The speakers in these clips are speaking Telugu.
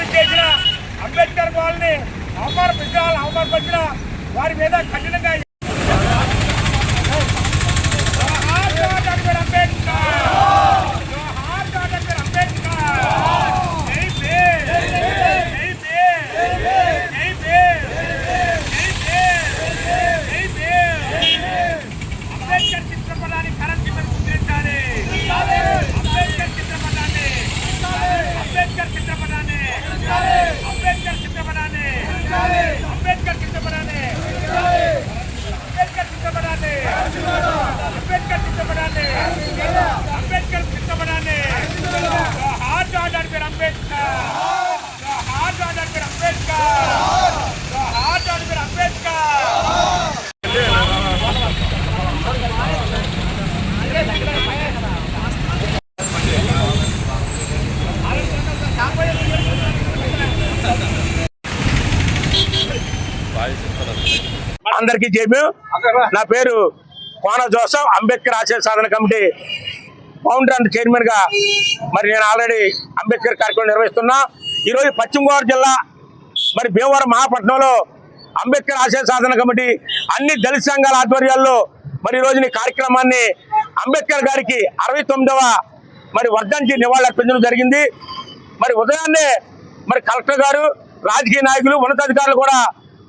ఆందోళన చేసిన అంబేద్కర్ వాళ్ళని అవమానపరిచిన అవమానపరిచిన వారి మీద కఠినంగా జోహార్ డాక్టర్ అంబేద్కర్ జోహార్ డాక్టర్ అంబేద్కర్ జై భీమ్ జై భీమ్ జై భీమ్ జై భీమ్ జై భీమ్ అంబేద్కర్ చిత్రపటాన్ని కరెన్సీ మీద ముద్రించాలి అంబేద్కర్ చిత్రపటాన్ని అంబేద్కర్ చిత్రపటాన్ని అంబేద్కర్ చిత్రపటాన్ని అంబేద్కర్ చిత్రపటాన్ని అంబేద్కర్ చిత్రపటాన్ని అంబేద్కర్ చిత్రపటాన్ని అంబేద్కర్ చిత్రపటాన్ని heart doctor Ambedkar heart doctor Ambedkar heart doctor Ambedkar అందరికీ చెప్పి నా పేరు కోన జోసఫ్ అంబేద్కర్ ఆశయ సాధన కమిటీ ఫౌండర్ అండ్ చైర్మన్గా మరి నేను ఆల్రెడీ అంబేద్కర్ కార్యక్రమం నిర్వహిస్తున్నా. ఈరోజు పశ్చిమ గోదావరి జిల్లా మరి భీమవరం మహాపట్నంలో అంబేద్కర్ ఆశయ సాధన కమిటీ అన్ని దళిత సంఘాల ఆధ్వర్యాల్లో మరి ఈ రోజున ఈ కార్యక్రమాన్ని అంబేద్కర్ గారికి అరవై తొమ్మిదవ మరి వర్ధంతి నివాళులర్పించడం జరిగింది. మరి ఉదయాన్నే మరి కలెక్టర్ గారు రాజకీయ నాయకులు ఉన్నతాధికారులు కూడా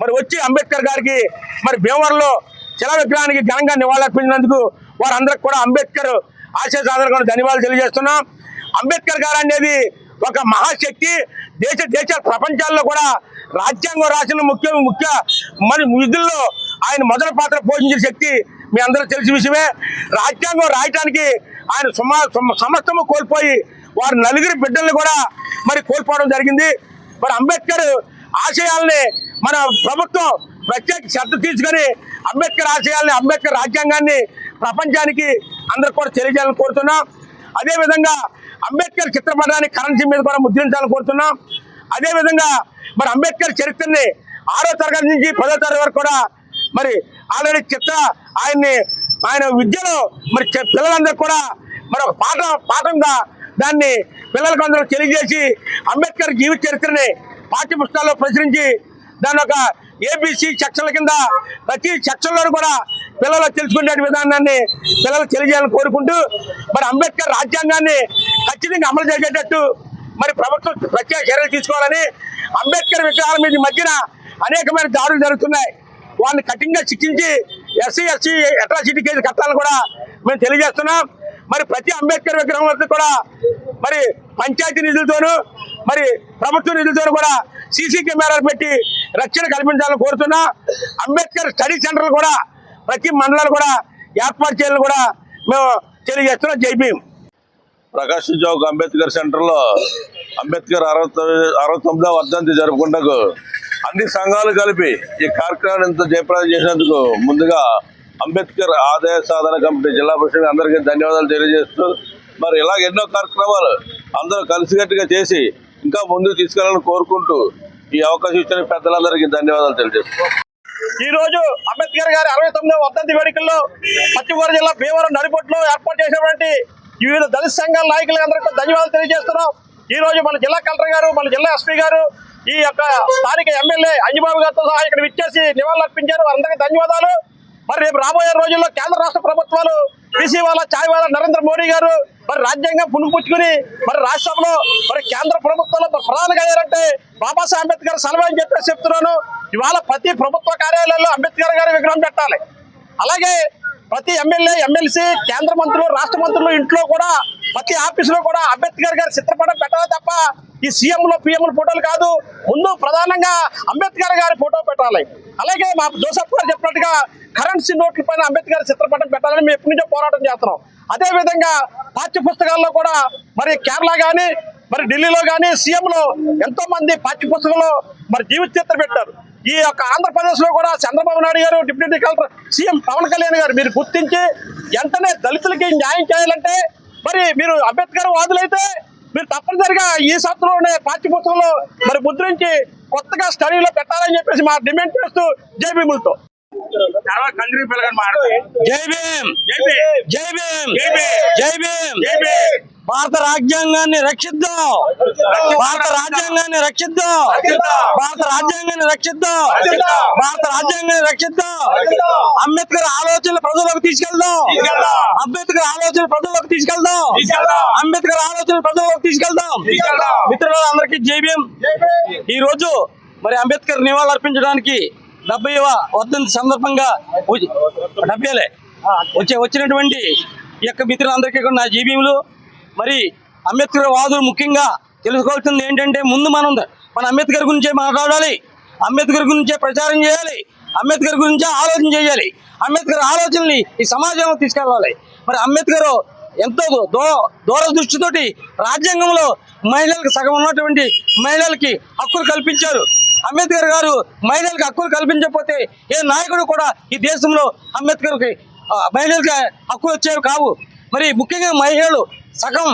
మరి వచ్చి అంబేద్కర్ గారికి మరి భీమవరంలో శిలా విగ్రహానికి ఘనంగా నివాళులర్పించినందుకు వారందరికి కూడా అంబేద్కర్ ఆశయ సాధన ధన్యవాదాలు తెలియజేస్తున్నాం. అంబేద్కర్ గారు అనేది ఒక మహాశక్తి. దేశ దేశ ప్రపంచాల్లో కూడా రాజ్యాంగం రాసిన ముఖ్య ముఖ్య మరి విధుల్లో ఆయన మొదటి పాత్ర పోషించిన శక్తి మీ అందరూ తెలిసిన విషయమే. రాజ్యాంగం రాయటానికి ఆయన సుమా సమస్తము కోల్పోయి వారి నలుగురి బిడ్డల్ని కూడా మరి కోల్పోవడం జరిగింది. మరి అంబేద్కర్ ఆశయాల్ని మన ప్రభుత్వం ప్రత్యేక శ్రద్ధ తీసుకొని అంబేద్కర్ ఆశయాల్ని అంబేద్కర్ రాజ్యాంగాన్ని ప్రపంచానికి అందరికి కూడా తెలియజేయాలని కోరుతున్నాం. అదేవిధంగా అంబేద్కర్ చిత్రపటాన్ని కరెన్సీ మీద కూడా ముద్రించాలని కోరుతున్నాం. అదేవిధంగా మరి అంబేద్కర్ చరిత్రని ఆరో తరగతి నుంచి పదో తరగతి వరకు కూడా మరి ఆల్రెడీ చిత్ర ఆయన్ని ఆయన విద్యలో మరి చె- పిల్లలందరూ కూడా మరి ఒక పాఠ పాఠంగా దాన్ని పిల్లలకు అందరూ తెలియజేసి అంబేద్కర్ జీవిత చరిత్రని పాఠ్య పుస్తకాల్లో ప్రచురించి దాని ఒక ఏబీసీ సెక్షన్ల కింద ప్రతి చర్చల్లోనూ కూడా పిల్లలు తెలుసుకునే విధానాన్ని పిల్లలు తెలియజేయాలని కోరుకుంటూ మరి అంబేద్కర్ రాజ్యాంగాన్ని ఖచ్చితంగా అమలు చేసేటట్టు మరి ప్రభుత్వం ప్రత్యేక చర్యలు తీసుకోవాలని అంబేద్కర్ విగ్రహాల మీద మధ్యన అనేకమైన దాడులు జరుగుతున్నాయి. వాళ్ళని కఠినంగా శిక్షించి ఎస్సీ ఎస్సీ అట్రాసిటీ కేసు కట్టాలని కూడా మేము తెలియజేస్తున్నాం. మరి ప్రతి అంబేద్కర్ విగ్రహం వద్ద కూడా మరి పంచాయతీ నిధులతోనూ మరి ప్రభుత్వ నిధులతో కూడా సీసీ కెమెరాలు పెట్టి రక్షణ కల్పించాలని కోరుతున్నా. అంబేద్కర్ స్టడీ సెంటర్లు కూడా ప్రతి మండలాలు కూడా ఏర్పాటు చేయాలని కూడా మేము తెలియజేస్తున్నాం. జై భీమ్. ప్రకాశం చౌక్ అంబేద్కర్ సెంటర్లో అంబేద్కర్ అరవై అరవై తొమ్మిదవ వర్ధంతి జరుపుకుంటకు అన్ని సంఘాలు కలిపి ఈ కార్యక్రమాన్ని ఇంత జయప్రదం చేసినందుకు ముందుగా అంబేద్కర్ ఆదాయ సాధన కమిటీ జిల్లా పరిషత్ అందరికీ ధన్యవాదాలు తెలియజేస్తూ మరి ఇలాగ ఎన్నో కార్యక్రమాలు అందరూ కలిసికట్టుగా చేసి ఇంకా ముందుకు తీసుకెళ్ళాలని కోరుకుంటూ ఈ అవకాశం ఇచ్చిన పెద్దలందరికీ ధన్యవాదాలు తెలియజేస్తున్నాం. ఈ రోజు అంబేద్కర్ గారి అరవై తొమ్మిదవ వర్ధంతి వేడుకల్లో పశ్చిమ గోదావరి జిల్లా భీమవరం నడిపట్లో ఏర్పాటు చేసినటువంటి వివిధ దళిత సంఘాల నాయకులు అందరికీ ధన్యవాదాలు తెలియజేస్తున్నాం. ఈ రోజు మన జిల్లా కలెక్టర్ గారు మన జిల్లా ఎస్పీ గారు ఈ యొక్క స్థానిక ఎమ్మెల్యే అంజబాబు గారితో సహా ఇక్కడ విచ్చేసి నివాళులు అర్పించారు వారందరికీ ధన్యవాదాలు. మరి రేపు రాబోయే రోజుల్లో కేంద్ర రాష్ట్ర ప్రభుత్వాలు బీసీ వాళ్ళ ఛాయ్ వాళ్ళ నరేంద్ర మోడీ గారు మరి రాజ్యాంగం పుణుకుపుచ్చుకుని మరి రాష్ట్రంలో మరి కేంద్ర ప్రభుత్వంలో మరి ప్రధానిగా అయ్యారంటే బాబాసాహెబ్ అంబేద్కర్ సలవా అని చెప్పేసి చెప్తున్నాను. ఇవాళ ప్రతి ప్రభుత్వ కార్యాలయాల్లో అంబేద్కర్ గారి విగ్రహం పెట్టాలి. అలాగే ప్రతి ఎమ్మెల్యే ఎమ్మెల్సీ కేంద్ర మంత్రులు రాష్ట్ర మంత్రులు ఇంట్లో కూడా ప్రతి ఆఫీసులో కూడా అంబేద్కర్ గారి చిత్రపటం పెట్టాలి తప్ప ఈ సీఎంలో పిఎంల ఫోటోలు కాదు. ముందు ప్రధానంగా అంబేద్కర్ గారి ఫోటో పెట్టాలి. అలాగే మా జోసఫ్ గారు చెప్పినట్టుగా కరెన్సీ నోట్ల పైన అంబేద్కర్ చిత్రపటం పెట్టాలని మేము ఎప్పటి నుంచో పోరాటం చేస్తున్నాం. అదే విధంగా పాఠ్య పుస్తకాల్లో కూడా మరి కేరళ కానీ మరి ఢిల్లీలో కానీ సీఎంలో ఎంతో మంది పాఠ్య పుస్తకంలో మరి జీవిత చిత్ర పెట్టారు. ఈ యొక్క ఆంధ్రప్రదేశ్లో కూడా Chandrababu Naidu garu deputy collector CM Pawan Kalyan garu మీరు గుర్తించి వెంటనే దళితులకి న్యాయం చేయాలంటే మరి మీరు అంబేద్కర్ వాదులైతే మీరు తప్పనిసరిగా ఈ సంవత్సరంలోనే పాఠ్య పుస్తకంలో మరి ముద్రించి కొత్తగా స్టడీలో పెట్టాలని చెప్పేసి మా డిమాండ్ చేస్తూ జేబీములతో తర్వాత కందిరి పిల్లగాని మాట జై భీమ్. జై భీమ్. జై భీమ్. జై భీమ్. జై భీమ్. జై భీమ్. భారత రాజ్యాంగాన్ని రక్షిద్దాం. భారత రాజ్యాంగాన్ని రక్షిద్దాం. భారత రాజ్యాంగాన్ని రక్షిద్దాం. భారత రాజ్యాంగాన్ని రక్షిద్దాం. అంబేద్కర్ ఆలోచనలు ప్రజలకు తీసుకెళ్దాం. అంబేద్కర్ ఆలోచనలు ప్రజలకు తీసుకెళ్దాం. అంబేద్కర్ ఆలోచనలు ప్రజలకు తీసుకెళ్దాం. మిత్రులందరికీ జైభీం ఈ రోజు మరి అంబేద్కర్ నివాళులు అర్పించడానికి డెబ్బైవ వర్ధంతి సందర్భంగా డెబ్బైలే. వచ్చే వచ్చినటువంటి ఈ యొక్క మిత్రులందరికీ కూడా నా జీబీములు మరి అంబేద్కర్ వాదులు ముఖ్యంగా తెలుసుకోవాల్సింది ఏంటంటే ముందు మనం మన అంబేద్కర్ గురించే మాట్లాడాలి. అంబేద్కర్ గురించే ప్రచారం చేయాలి. అంబేద్కర్ గురించే ఆలోచన చేయాలి. అంబేద్కర్ ఆలోచనని ఈ సమాజంలో తీసుకెళ్ళాలి. మరి అంబేద్కర్ ఎంతో దూర దూరదృష్టితోటి రాజ్యాంగంలో మహిళలకు సగం ఉన్నటువంటి మహిళలకి హక్కులు కల్పించారు. అంబేద్కర్ గారు మహిళలకు హక్కులు కల్పించకపోతే ఏ నాయకుడు కూడా ఈ దేశంలో అంబేద్కర్కి ఆ, మహిళలకి హక్కులు వచ్చేవి కావు. మరి ముఖ్యంగా మహిళలు సగం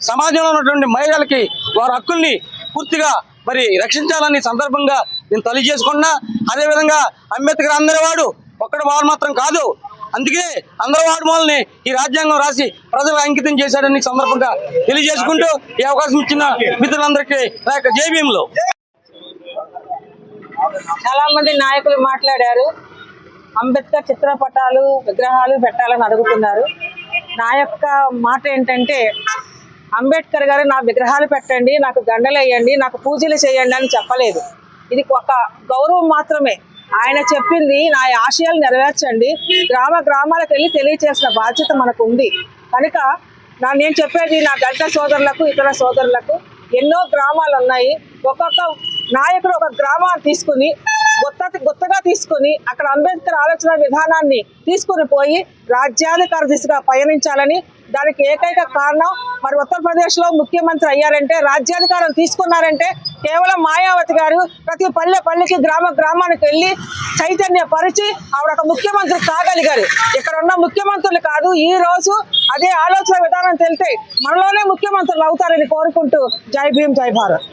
సమాజంలో ఉన్నటువంటి మహిళలకి వారి హక్కుల్ని పూర్తిగా మరి రక్షించాలని సందర్భంగా నేను తెలియజేసుకున్నా. అదేవిధంగా అంబేద్కర్ అందరి వాడు ఒక్కడు వాడు మాత్రం కాదు. అందుకే అందరి వాడు ఈ రాజ్యాంగం రాసి ప్రజలకు అంకితం చేశాడని సందర్భంగా తెలియజేసుకుంటూ ఈ అవకాశం ఇచ్చిన మిత్రులందరికీ నా యొక్క జేబీఎంలో చాలా మంది నాయకులు మాట్లాడారు. అంబేద్కర్ చిత్రపటాలు విగ్రహాలు పెట్టాలని అడుగుతున్నారు. నా యొక్క మాట ఏంటంటే అంబేద్కర్ గారు నా విగ్రహాలు పెట్టండి నాకు దండలు వేయండి నాకు పూజలు చేయండి అని చెప్పలేదు. ఇది ఒక గౌరవం మాత్రమే. ఆయన చెప్పింది నా ఆశయాలు నెరవేర్చండి. గ్రామ గ్రామాలకు వెళ్ళి తెలియచేసిన బాధ్యత మనకు ఉంది కనుక నా నేను చెప్పేది నా గంట సోదరులకు ఇతర సోదరులకు ఎన్నో గ్రామాలు ఉన్నాయి. ఒక్కొక్క నాయకుడు ఒక గ్రామాన్ని తీసుకుని గొత్త గొత్తగా తీసుకుని అక్కడ అంబేద్కర్ ఆలోచన విధానాన్ని తీసుకుని పోయి రాజ్యాధికార దిశగా పయనించాలని దానికి ఏకైక కారణం మరి ఉత్తరప్రదేశ్లో ముఖ్యమంత్రి అయ్యారంటే రాజ్యాధికారం తీసుకున్నారంటే కేవలం మాయావతి గారు ప్రతి పల్లె పల్లెకి గ్రామ గ్రామానికి వెళ్ళి చైతన్య పరిచి ఆవిడ ఒక ముఖ్యమంత్రి కాగలిగారు. ఇక్కడ ఉన్న ముఖ్యమంత్రులు కాదు ఈ రోజు అదే ఆలోచన విధానం తెలితే మనలోనే ముఖ్యమంత్రులు అవుతారని కోరుకుంటూ జై భీమ్ జై భారత్.